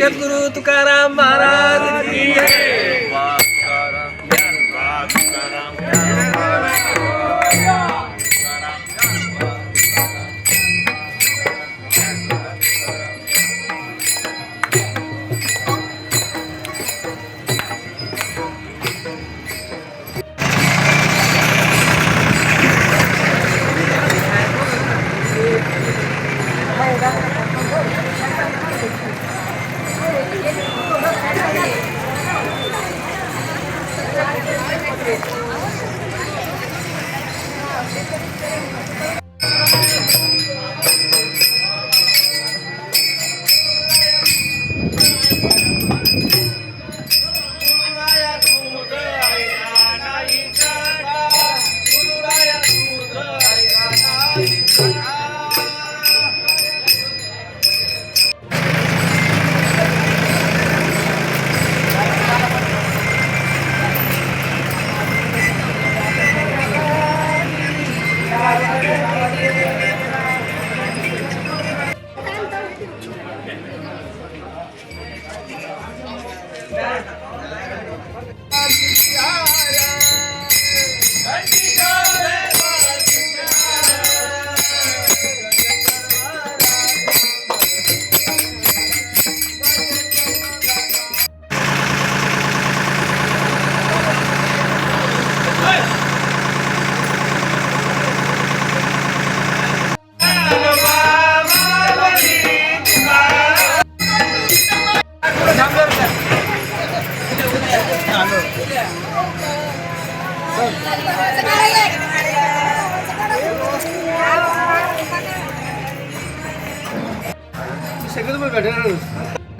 जगद्गुरु तुकाराम महाराज की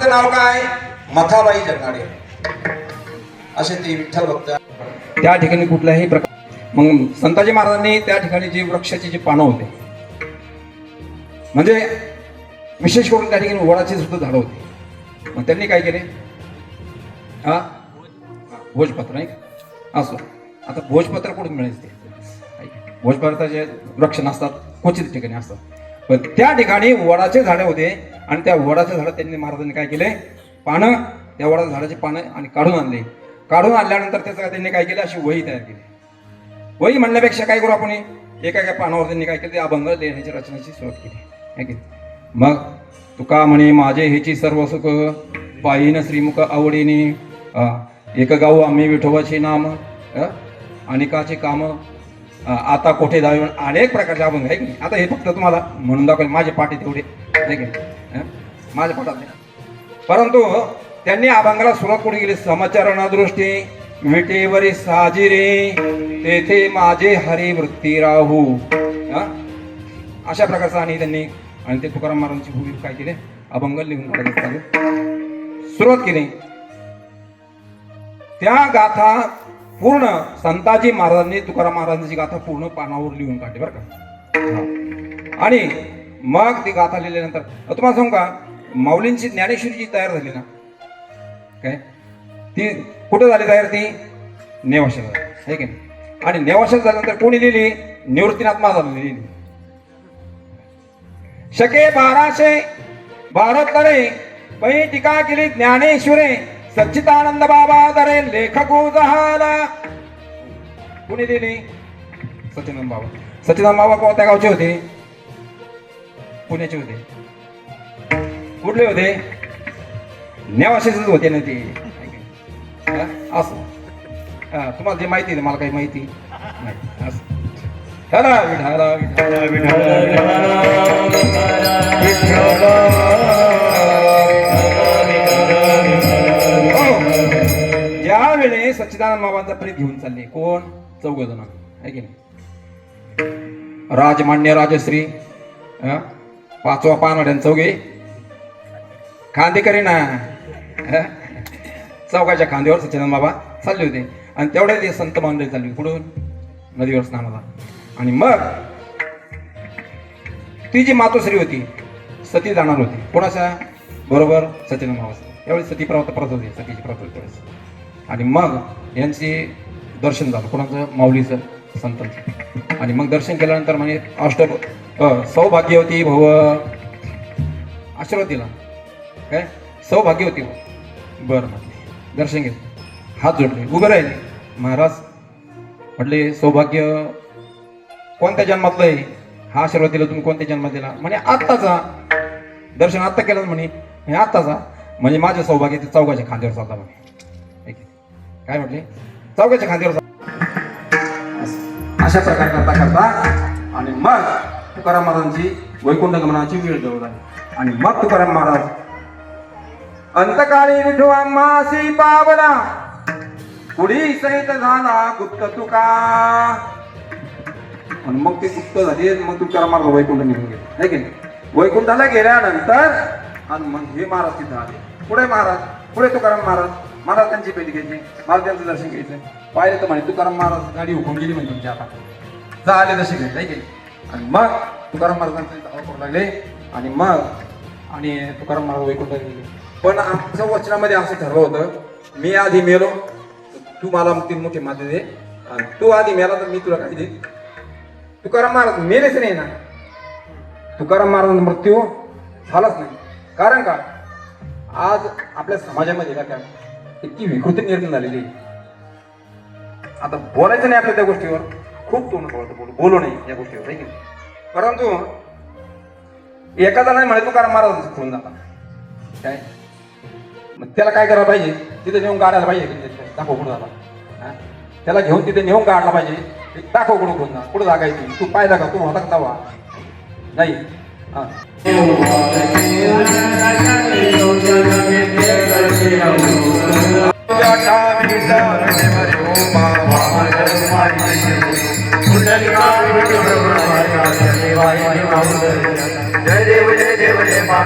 नाव काय? मथाबाई जगनाडे. असे ते विठ्ठल भक्त. त्या ठिकाणी कुठल्याही प्रकार मग संताजी महाराजांनी त्या ठिकाणी जी वृक्षाची जी पानं होते म्हणजे विशेष करून त्या ठिकाणी वडाची सुद्धा झाडं होती. मग त्यांनी काय केले? हा? भोजपत्र नाही असो आता भोजपत्र कुठून मिळायचं ते? भोजपत्राचे वृक्ष नसतात क्वचित ठिकाणी असतात. पण त्या ठिकाणी वडाचे झाडे होते आणि त्या वडाचे झाडं त्यांनी महाराजांनी काय केले? पानं त्या वडाच्या झाडाची पानं आणि काढून आणले. काढून आणल्यानंतर त्याचं त्यांनी काय केलं? अशी वही तयार केली. वही म्हणण्यापेक्षा काय करू आपण एका एका पानावर त्यांनी काय केलं? ते अभंग लिहिण्याची रचनेची सुरुवात केली. मग तुका म्हणे माझे हेची सर्व सुख पायीन श्रीमुख आवडीने. एक गाऊ आम्ही विठोबाचे नाम. अ, अनेकाचे काम आता कोठे जावे अनेक प्रकारचे अभंग आहे की आता हे फक्त तुम्हाला म्हणून दाखवले माझे पाठी तेवढे आहे की नाही? माझ्या पाठात परंतु त्यांनी अभंगाला सुरुवात कुठे केली? समाचारणादृष्टी विटेवरी साजिरे तेथे माझे हरी वृत्ती राहू अशा प्रकारचं आणि त्यांनी आणि ते तुकाराम महाराजांची भूमी काय केले? अभंग लिहून काढत चालू. सुरुवात केली. त्या गाथा पूर्ण संताजी महाराजांनी तुकाराम महाराजांची गाथा पूर्ण पानावर लिहून काढली बरं का? आणि मग ती गाथा लिहिल्यानंतर तुम्हाला सांगू का? माऊलींची ज्ञानेश्वरी जी तयार झाली ना? काय? ती कुठं झाली तयार ती? नेवाशाला. आहे की नाही? आणि नेवाशा झाल्यानंतर कोणी लिहिली? निवृत्तीनाथ महाराजांनी लिहिली. शके बाराशे बाराहत्तरे पै टीका केली ज्ञानेश्वरे. सच्चिदानंद बाबा दरे लेखक झाला कुणी दिली? सच्चिदानंद बाबा. सच्चिदानंद बाबा कोणत्या गावचे होते? पुण्याचे होते. कुठले होते? नेवाशीच होते ना ते. असं. हा, तुम्हाला जे माहिती आहे मला काही माहिती नाही. असं. हरा विठाला विठाला विठाला आणि सच्चिदानंद बाबांचा प्रीत घेऊन चालले. कोण? चौघ जण आहे की नाही? राजमान्य राजश्री पाचवा पानवड्यान चौघे. खांदेकरी ना? हा? चौकाच्या खांद्यावर सच्चिदानंद बाबा चालले होते. आणि तेवढ्या ते संत मानले चालले. कुठून? नदीवर स्नानाला. आणि मग ती जी मातोश्री होती सती जाणार होती. कोणाच्या बरोबर सचिन मावाचा त्यावेळी सती प्रवत परत होती. सतीची प्रवत होती. त्यावेळेस आणि मग यांचे दर्शन झालं. कोणाचं? माऊलीचं संत आणि मग दर्शन केल्यानंतर म्हणजे अष्ट सौभाग्यवती भव. आशीर्वाद दिला. काय? सौभाग्य होती बरं म्हटले दर्शन घेतले. हात जोडले. उभे राहिले. महाराज म्हटले सौभाग्य कोणत्या जन्मातलं आहे? हा आशीर्वाद दिला तुम्ही कोणत्या जन्मात दिला? म्हणे आत्ताचा. दर्शन आत्ता केलं म्हणे. म्हणे आत्ताचा. म्हणजे माझ्या सौभाग्य ते चौघाच्या खांद्यावर चालला म्हणे. काय म्हटले? चौघाच्या खांद्यावर अशा प्रकारे करता करता आणि मग तुकाराम महाराजांची वैकुंठ गमनाची वेळ जवळ आली. आणि मग तुकाराम महाराज अंतकाळी विठू मासी पावला पुढी सहित झाला गुप्त तुका. आणि मग ते गुप्त झाले मग तुकाराम महाराज वैकुंठ निघून गेले. नाही की वैकुंठाला गेल्यानंतर आणि मग हे महाराज तिथं आले. पुढे महाराज पुढे तुकाराम महाराज. मला त्यांची भेट घ्यायची मला त्यांचं दर्शन घ्यायचं. पाहिलं तर म्हणे तुकाराम महाराज गाडी हुकून गेली म्हणजे तुमच्या आता. जा आले दर्शन घ्यायचं है आणि मग तुकाराम महाराजांचे धावा करू लागले. आणि मग आणि तुकाराम महाराज वैकुंठाला गेले. पण आमच्या वचनामध्ये असं ठरलं होतं मी आधी मेलो तू मला ती मोठी माते दे. आणि तू आधी मेला तर मी तुला काही दे. तुकाराम महाराज मेलेच नाही ना. तुकाराम महाराजांचा मृत्यू झालाच नाही. कारण का? आज आपल्या समाजामध्ये का काय? इतकी विकृती निर्माण झालेली आहे. आता बोलायचं नाही आपल्या त्या गोष्टीवर. खूप तोंड बोलतो बोलू. बोलू नाही या गोष्टीवर आहे की परंतु एखादा नाही म्हणे कारण महाराज खोलून जाता काय? मग त्याला काय करायला पाहिजे? तिथे नेऊन काढायला पाहिजे दाखव कुठं झाला त्याला घेऊन तिथे नेऊन काढला पाहिजे. ते दाखव कुठं कुठं जा कुठं जागायची तू? पाय जागा तू होता का नाही. हा.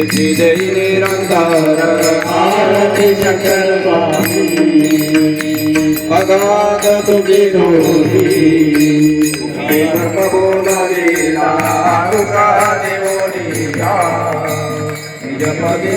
देव जय बोला अगाध तुझी डोरी बोलालेला तुका देवोनिया निज पदी